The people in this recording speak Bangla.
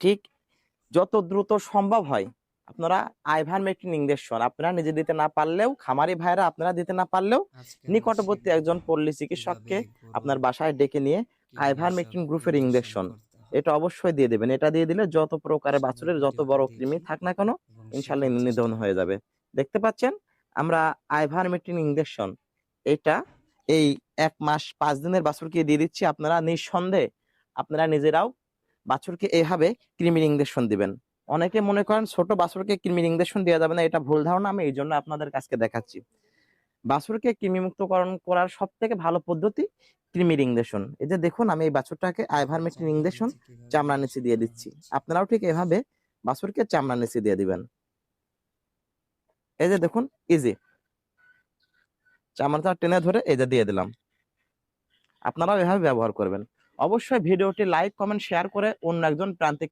ঠিক যত দ্রুত সম্ভব হয়। আপনারা আইভারমেকটিন ইঞ্জেকশন আপনারা নিজে দিতে না পারলেও খামারি ভাইরা আপনারা দিতে না পারলেও নিকটবর্তী একজন পল্লী চিকিৎসককে আপনার বাসায় ডেকে নিয়ে আইভারমেকটিন গ্রুপের ইঞ্জেকশন এটা অবশ্যই দিয়ে দেবেন। এটা দিয়ে দিলে যত প্রকারের বাছুরের যত বড় কৃমি থাক না কেন ইনশাল্লাহ নিধন হয়ে যাবে। দেখতে পাচ্ছেন আমরা আইভারমেকটিন ইঞ্জেকশন এটা এই এক মাস পাঁচ দিনের বাছুরকে দিয়ে দিচ্ছি। আপনারা নিঃসন্দেহে আপনারা নিজেরাও বাছুরকে এইভাবে কৃমির ইঞ্জেকশন দিবেন। অনেকে মনে করেন ছোট বাছুরকে কৃমির ইঞ্জেকশন দেওয়া যাবে না এটা ভুল ধারণা আমি এই জন্য আপনাদের কাছকে দেখাচ্ছি। বাছুরকে কৃমিমুক্তকরণ করার সব থেকে ভালো পদ্ধতি কৃমির ইঞ্জেকশন এই যে দেখুন আমি এই বাছুরটাকে আইভারমেকটিন ইঞ্জেকশন চামড়া নিচে দিয়ে দিচ্ছি। আপনারাও ঠিক এভাবে বাছুরকে চামড়া নিচে দিয়ে দিবেন। এই যে দেখুন ইজি চামড়াটা টেনে ধরে এই যে দিয়ে দিলাম। আপনারাও এভাবে ব্যবহার করবেন। অবশ্যই ভিডিওটি লাইক কমেন্ট শেয়ার করে অন্য একজন প্রান্তিক